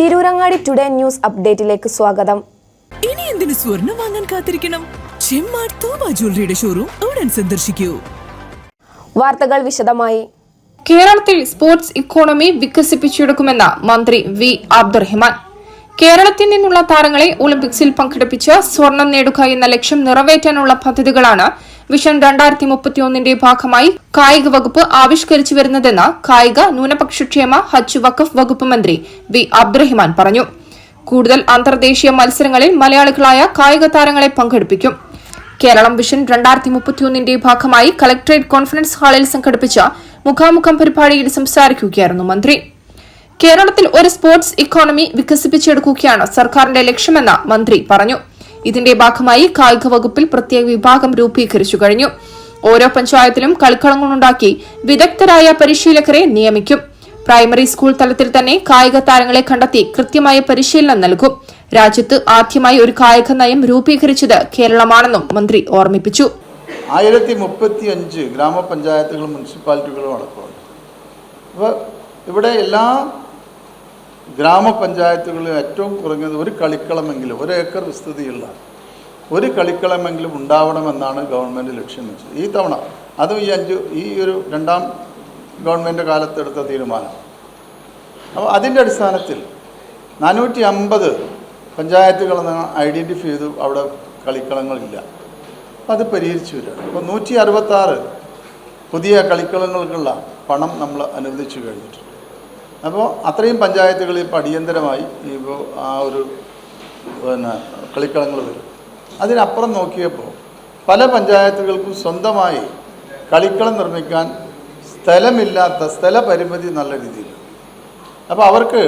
Tirurangadi today news അപ്ഡേറ്റിലേക്ക് സ്വാഗതം. ഇനി എന്തിനു സ്വർണം വാങ്ങാൻ കാത്തിരിക്കണം? ചെമ്മാട് തോമ ജ്വല്ലറിയുടെ ഷോറൂം ഉടൻ സന്ദർശിക്കൂ. വാർത്തകൾ വിശദമായി. കേരളത്തിൽ സ്പോർട്സ് ഇക്കോണമി വികസിപ്പിച്ചെടുക്കുമെന്ന് മന്ത്രി വി അബ്ദുറഹിമാൻ. കേരളത്തിൽ നിന്നുള്ള താരങ്ങളെ ഒളിമ്പിക്സിൽ പങ്കെടുപ്പിച്ച് സ്വർണം നേടുക എന്ന ലക്ഷ്യം നിറവേറ്റാനുള്ള പദ്ധതികളാണ് വിഷൻ രണ്ടായിരത്തി മുപ്പത്തിയൊന്നിന്റെ ഭാഗമായി കായിക വകുപ്പ് ആവിഷ്കരിച്ചു വരുന്നതെന്ന് കായിക ന്യൂനപക്ഷക്ഷേമ ഹജ്ജ് വഖഫ് വകുപ്പ് മന്ത്രി വി അബ്ദുറഹിമാൻ പറഞ്ഞു. കൂടുതൽ അന്തർദേശീയ മത്സരങ്ങളിൽ മലയാളികളായ കായിക താരങ്ങളെ പങ്കെടുപ്പിക്കും. കേരളം വിഷൻ രണ്ടായിരത്തി മുപ്പത്തിയൊന്നിന്റെ ഭാഗമായി കലക്ടറേറ്റ് കോൺഫറൻസ് ഹാളിൽ സംഘടിപ്പിച്ച മുഖാമുഖം പരിപാടിയിൽ സംസാരിക്കുകയായിരുന്നു മന്ത്രി. കേരളത്തിൽ ഒരു സ്പോർട്സ് ഇക്കോണമി വികസിപ്പിച്ചെടുക്കുകയാണ് സർക്കാരിന്റെ ലക്ഷ്യമെന്ന് മന്ത്രി പറഞ്ഞു. ഇതിന്റെ ഭാഗമായി കായിക വകുപ്പിൽ പ്രത്യേക വിഭാഗം രൂപീകരിച്ചു കഴിഞ്ഞു. ഓരോ പഞ്ചായത്തിലും കളിക്കളങ്ങളുണ്ടാക്കി വിദഗ്ധരായ പരിശീലകരെ നിയമിക്കും. പ്രൈമറി സ്കൂൾ തലത്തിൽ തന്നെ കായിക താരങ്ങളെ കണ്ടെത്തി കൃത്യമായ പരിശീലനം നൽകും. രാജ്യത്ത് ആദ്യമായി ഒരു കായിക നയം രൂപീകരിച്ചത് കേരളമാണെന്നും മന്ത്രി ഓർമ്മിപ്പിച്ചു. ആയിരത്തി മുപ്പത്തി അഞ്ച് ഗ്രാമപഞ്ചായത്തുകളും മുനിസിപ്പാലിറ്റികളും അടക്കമുണ്ട്. അപ്പോൾ ഇവിടെ എല്ലാ ഗ്രാമപഞ്ചായത്തുകളിലും ഏറ്റവും കുറഞ്ഞത് ഒരു കളിക്കളമെങ്കിലും ഒരു ഏക്കർ വിസ്തൃതിയുള്ള ഒരു കളിക്കളമെങ്കിലും ഉണ്ടാവണമെന്നാണ് ഗവൺമെന്റ് ലക്ഷ്യം വെച്ചത്. ഈ തവണ അതും ഈ അഞ്ച് ഈ ഒരു രണ്ടാം ഗവൺമെന്റ് കാലത്തെടുത്ത തീരുമാനം. അപ്പോൾ അതിന്റെ അടിസ്ഥാനത്തിൽ നാനൂറ്റി അമ്പത് പഞ്ചായത്തുകൾ ഐഡന്റിഫൈ ചെയ്തു അവിടെ കളിക്കളങ്ങളില്ല. അത് പരിഹരിച്ചു വരികയാണ് അപ്പോൾ നൂറ്റി അറുപത്താറ് പുതിയ കളിക്കളങ്ങൾക്കുള്ള പണം നമ്മൾ അനുവദിച്ചു കഴിഞ്ഞിട്ടുണ്ട്. അപ്പോൾ അത്രയും പഞ്ചായത്തുകളിൽ ഇപ്പോൾ അടിയന്തരമായി ഇപ്പോൾ ആ ഒരു പിന്നെ കളിക്കളങ്ങൾ വരും. അതിനപ്പുറം നോക്കിയപ്പോൾ പല പഞ്ചായത്തുകൾക്കും സ്വന്തമായി കളിക്കളം നിർമ്മിക്കാൻ സ്ഥലമില്ലാത്ത സ്ഥലപരിമിതി നല്ല രീതിയിൽ അപ്പോൾ അവർക്ക്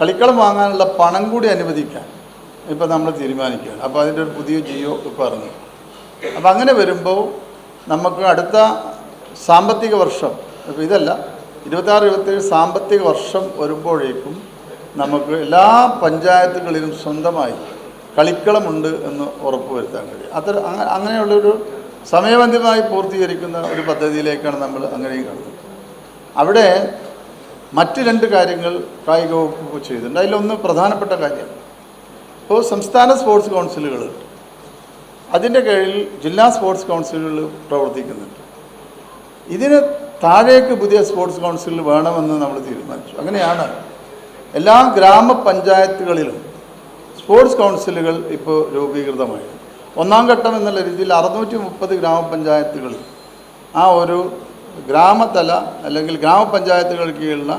കളിക്കളം വാങ്ങാനുള്ള പണം കൂടി അനുവദിക്കാൻ ഇപ്പോൾ നമ്മൾ തീരുമാനിക്കുകയാണ്. അപ്പോൾ അതിന്റെ ഒരു പുതിയ ജിയോ ഇപ്പോൾ ഇറങ്ങി. അപ്പോൾ അങ്ങനെ വരുമ്പോൾ നമുക്ക് അടുത്ത സാമ്പത്തിക വർഷം ഇപ്പോൾ ഇതല്ല ഇരുപത്താറ് ഇരുപത്തേഴ് സാമ്പത്തിക വർഷം വരുമ്പോഴേക്കും നമുക്ക് എല്ലാ പഞ്ചായത്തുകളിലും സ്വന്തമായി കളിക്കളമുണ്ട് എന്ന് ഉറപ്പ് വരുത്താൻ കഴിയും. അത്ര അങ്ങ- അങ്ങനെയുള്ളൊരു സമയബന്ധിതമായി പൂർത്തീകരിക്കുന്ന ഒരു പദ്ധതിയിലേക്കാണ് നമ്മൾ അങ്ങനെയും കാണുന്നത് അവിടെ മറ്റു രണ്ട് കാര്യങ്ങൾ കായിക വകുപ്പ് ചെയ്തിട്ടുണ്ട്. അതിലൊന്ന് പ്രധാനപ്പെട്ട കാര്യം. ഇപ്പോൾ സംസ്ഥാന സ്പോർട്സ് കൗൺസിലുകൾ അതിന്റെ കീഴിൽ ജില്ലാ സ്പോർട്സ് കൗൺസിലുകൾ പ്രവർത്തിക്കുന്നുണ്ട്. ഇതിന് താഴേക്ക് പുതിയ സ്പോർട്സ് കൗൺസിൽ വേണമെന്ന് നമ്മൾ തീരുമാനിച്ചു. അങ്ങനെയാണ് എല്ലാ ഗ്രാമപഞ്ചായത്തുകളിലും സ്പോർട്സ് കൗൺസിലുകൾ ഇപ്പോൾ രൂപീകൃതമായി ഒന്നാം ഘട്ടം എന്നുള്ള രീതിയിൽ അറുന്നൂറ്റി മുപ്പത് ഗ്രാമപഞ്ചായത്തുകളിൽ ആ ഒരു ഗ്രാമതല അല്ലെങ്കിൽ ഗ്രാമപഞ്ചായത്തുകൾക്ക് കീഴിലുള്ള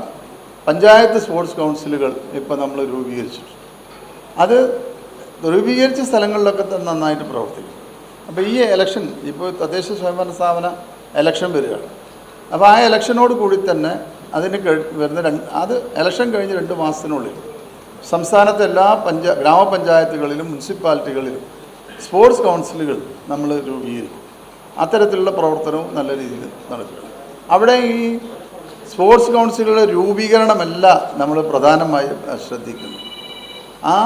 പഞ്ചായത്ത് സ്പോർട്സ് കൗൺസിലുകൾ ഇപ്പോൾ നമ്മൾ രൂപീകരിച്ചിട്ടുണ്ട്. അത് രൂപീകരിച്ച സ്ഥലങ്ങളിലൊക്കെ തന്നെ നന്നായിട്ട് പ്രവർത്തിക്കും. അപ്പോൾ ഈ ഇലക്ഷൻ ഇപ്പോൾ തദ്ദേശ സ്വയംഭരണ സ്ഥാപന ഇലക്ഷൻ വരികയാണ്. അപ്പോൾ ആ ഇലക്ഷനോട് കൂടി തന്നെ അതിന് വരുന്ന രണ്ട് അത് ഇലക്ഷൻ കഴിഞ്ഞ് രണ്ട് മാസത്തിനുള്ളിൽ സംസ്ഥാനത്തെ എല്ലാ പഞ്ചാ ഗ്രാമപഞ്ചായത്തുകളിലും മുനിസിപ്പാലിറ്റികളിലും സ്പോർട്സ് കൗൺസിലുകൾ നമ്മൾ രൂപീകരിക്കും. അത്തരത്തിലുള്ള പ്രവർത്തനവും നല്ല രീതിയിൽ നടക്കുക അവിടെ ഈ സ്പോർട്സ് കൗൺസിലുകളുടെ രൂപീകരണമല്ല നമ്മൾ പ്രധാനമായും ശ്രദ്ധിക്കുന്നത്. ആ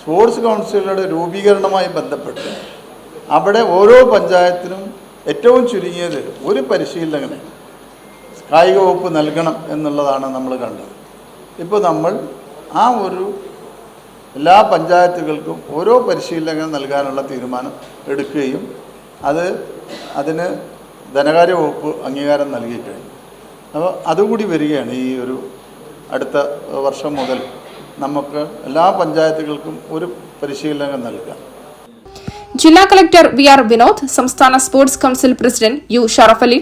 സ്പോർട്സ് കൗൺസിലുകളുടെ രൂപീകരണവുമായി ബന്ധപ്പെട്ട് അവിടെ ഓരോ പഞ്ചായത്തിനും ഏറ്റവും ചുരുങ്ങിയത് ഒരു പരിശീലകനെ കായിക വകുപ്പ് നൽകണം എന്നുള്ളതാണ് നമ്മൾ കണ്ടത്. ഇപ്പോൾ നമ്മൾ ആ ഒരു എല്ലാ പഞ്ചായത്തുകൾക്കും ഓരോ പരിശീലകൻ നൽകാനുള്ള തീരുമാനം എടുക്കുകയും അത് അതിന് ധനകാര്യ വകുപ്പ് അംഗീകാരം നൽകിക്കഴിഞ്ഞു. അപ്പോൾ അതുകൂടി വരികയാണ് ഈ ഒരു അടുത്ത വർഷം മുതൽ നമുക്ക് എല്ലാ പഞ്ചായത്തുകൾക്കും ഒരു പരിശീലനം നൽകാം. ജില്ലാ കളക്ടർ വി ആർ വിനോദ് സംസ്ഥാന sports council president U Sharafali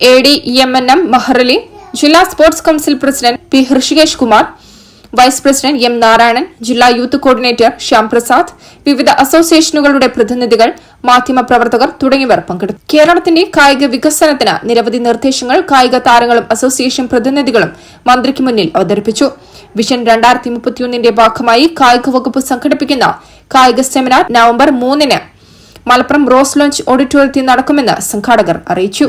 A D M N M Maharali ജില്ലാ sports council president P Hrishikesh Kumar vice president M Narayanan ജില്ലാ യൂത്ത് കോർഡിനേറ്റർ ശ്യാം പ്രസാദ് വിവിധ അസോസിയേഷനുകളുടെ പ്രതിനിധികൾ മാധ്യമപ്രവർത്തകർ തുടങ്ങിയവർ പങ്കെടുത്തു. കേരളത്തിന്റെ കായിക വികസനത്തിന് നിരവധി നിർദ്ദേശങ്ങൾ കായിക താരങ്ങളും അസോസിയേഷൻ പ്രതിനിധികളും മന്ത്രിക്ക് മുന്നിൽ അവതരിപ്പിച്ചു. വിഷൻ രണ്ടായിരത്തി മുപ്പത്തിയൊന്നിന്റെ ഭാഗമായി കായിക വകുപ്പ് സംഘടിപ്പിക്കുന്ന കായിക സെമിനാർ നവംബർ മൂന്നിന് മലപ്പുറം റോസ് ലോഞ്ച് ഓഡിറ്റോറിയത്തിൽ നടക്കുമെന്ന് സംഘാടകർ അറിയിച്ചു.